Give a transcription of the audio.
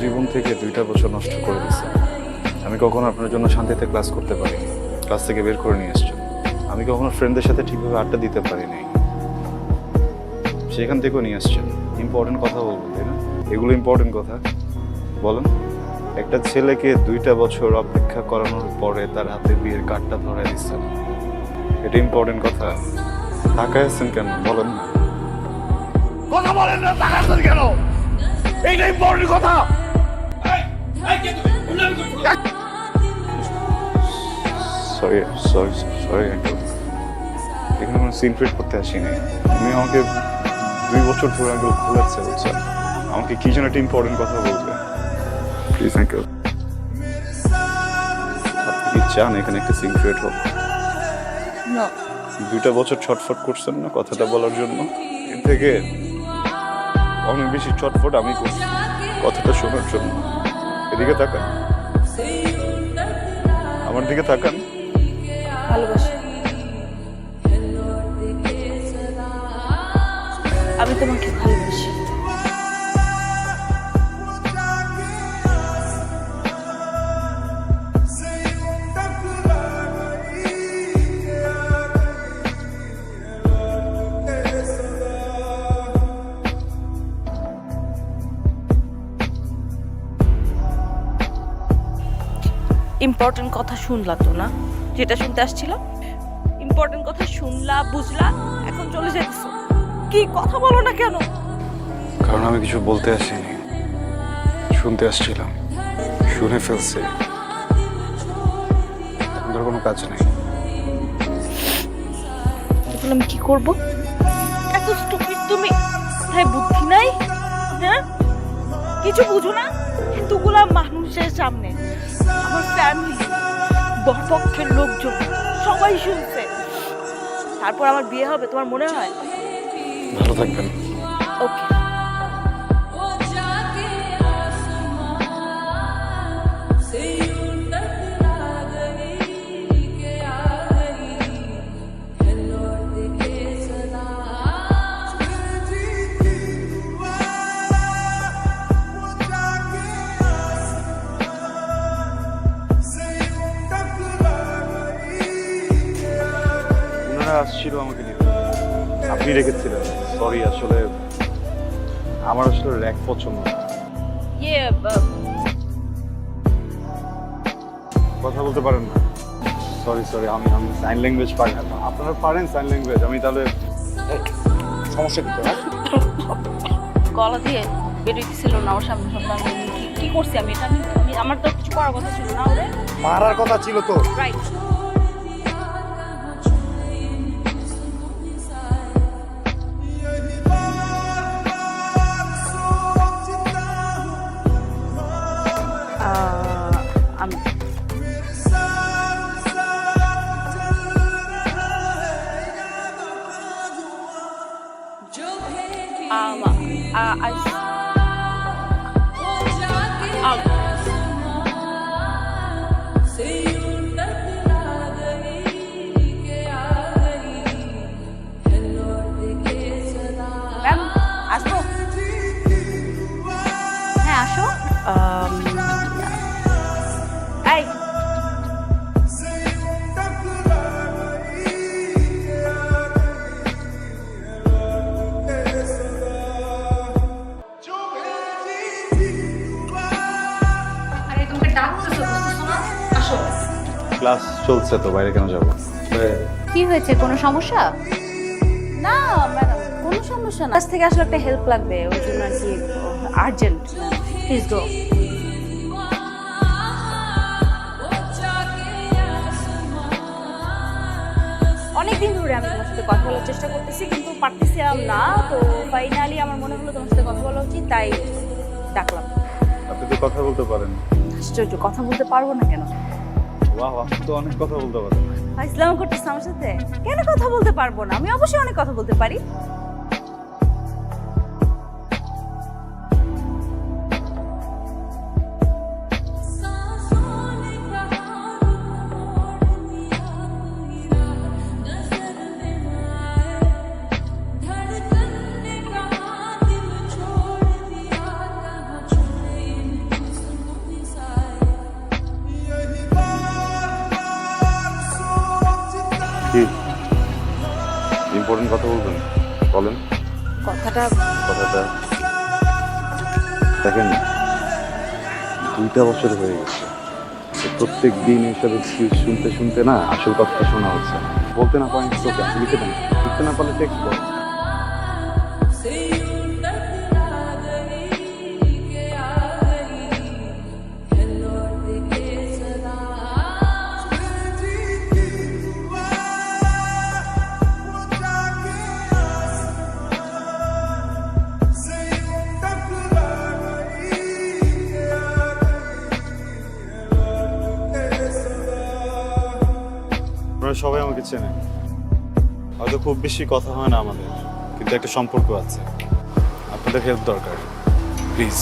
জীবন থেকে দুইটা বছর নষ্ট করে দিচ্ছে আমি কখনো আপনার জন্য শান্তিতে ক্লাস করতে পারিনি। ক্লাস থেকে বের করে নিয়ে এসছো। আমি কখনো ফ্রেন্ডদের সাথে ঠিকভাবে আড্ডা দিতে পারিনি। সেখান থেকেও নিয়ে আসছেন ইম্পর্টেন্ট কথা বলব, তাই না? এগুলো ইম্পর্টেন্ট কথা। বলেন। একটা ছেলেকে দুইটা বছর অপেক্ষা করানোর পরে তার হাতে বিয়ের কার্ডটা ধরে দিচ্ছেন। এটা ইম্পর্টেন্ট কথা। তাকায় আছেন কেন? বলেন না। কথা বলেন না কেন? এইটা ইম্পর্টেন্ট কথা। সরি সরি সরি আঙ্কেল এখানে কোনো সিন ক্রিয়েট করতে আসিনি। উনি আমাকে দুই বছর ধরে আঙ্কেল ঘোরাচ্ছে বুঝছেন আমাকে কি যেন একটা ইম্পর্টেন্ট কথা বলবে প্লিজ আঙ্কেল আপনি কি চান এখানে একটা সিন ক্রিয়েট হোক? না। দুইটা বছর ছটফট করছেন না কথাটা বলার জন্য? এর থেকে অনেক বেশি ছটফট আমি করছি কথাটা শোনার জন্য। এদিকে তাকান। আমার দিকে তাকান। ভালোবাসি। আমি তোমাকে ভালোবাসি। ইম্পর্টেন্ট কথা শুনলা তো না? যেটা শুনতে আসছিল। ইম্পর্টেন্ট কথা শুনলা বুঝলা এখন চলে যেতেছো কি কথা বলো না কেন? কারণ আমি কিছু বলতে আসিনি। শুনতে আসছিলাম। শুনে ফেলছে। আমাদের কোনো কাজ নেই। এখন আমি কি করব? এত স্টুপিড তুমি। তাই বুদ্ধি নাই? হ্যাঁ? কিছু বুঝো না? এতগুলা মানুষের সামনে। আমার ফ্যামিলি বরপক্ষের লোকজন। সবাই শুনছে। তারপর আমার বিয়ে হবে তোমার মনে হয়? ভালো থাকবেন। ওনারা আসছিল আমাকে নিতে আপনি রেখেছিলেন। সরি আসলে আমার আসলে র্যাক পছন্দ না। ইয়ে কথা বলতে পারেন না। সরি সরি আমি আমি সাইন ল্যাঙ্গুয়েজ পারি না। আপনারা পারেন সাইন ল্যাঙ্গুয়েজ আমি তাহলে সমস্যা কিন্তু হ্যাঁ গলা দিয়ে বেরোইতেছিল না ওর সামনে। সামনে আমি কি- কি করছি আমি? এটা আমি আমি- আমার তো কিছু করার কথা ছিল না ওরে। মারার কথা ছিল তো। Right Um, uh, I, class চলছে তো বাইরে কেন যাব? কি হয়েছে কোনো সমস্যা? না ম্যাডাম কোনো সমস্যা না। কাছ থেকে আসলে একটা হেল্প লাগবে ওই জন্য আর কি আর্জেন্ট প্লিজ গো অনেকদিন ধরে আমি তোমার সাথে কথা বলার চেষ্টা করতেছি কিন্তু পারতেছিলাম না তো ফাইনালি আমার মনে হলো তোমার সাথে কথা বলা উচিত তাই ডাকলাম। আপনি তো কথা বলতে পারেন। আশ্চর্য কথা বলতে পারব না কেন? বাহ আপনি তো অনেক কথা বলতে পারেন ইসলাম করতেছ আমার সাথে কেন কথা বলতে পারব না? আমি অবশ্যই অনেক কথা বলতে পারি। ইম্পর্টেন্ট কথা বলবেন? বলেন। কথাটা কথাটা। দেখেন দুইটা বছর হয়ে গেছে। প্রত্যেক দিন এইসব এক্সকিউজ শুনতে শুনতে না আসল কথা শোনা হচ্ছে বলতে না পারেন লিখে দেন লিখতে না পারলে টেক্সট বল সবাই আমাকে চেনে। হয়তো খুব বেশি কথা হয় না আমাদের, কিন্তু একটা সম্পর্ক আছে। আপনাদের হেল্প দরকার প্লিজ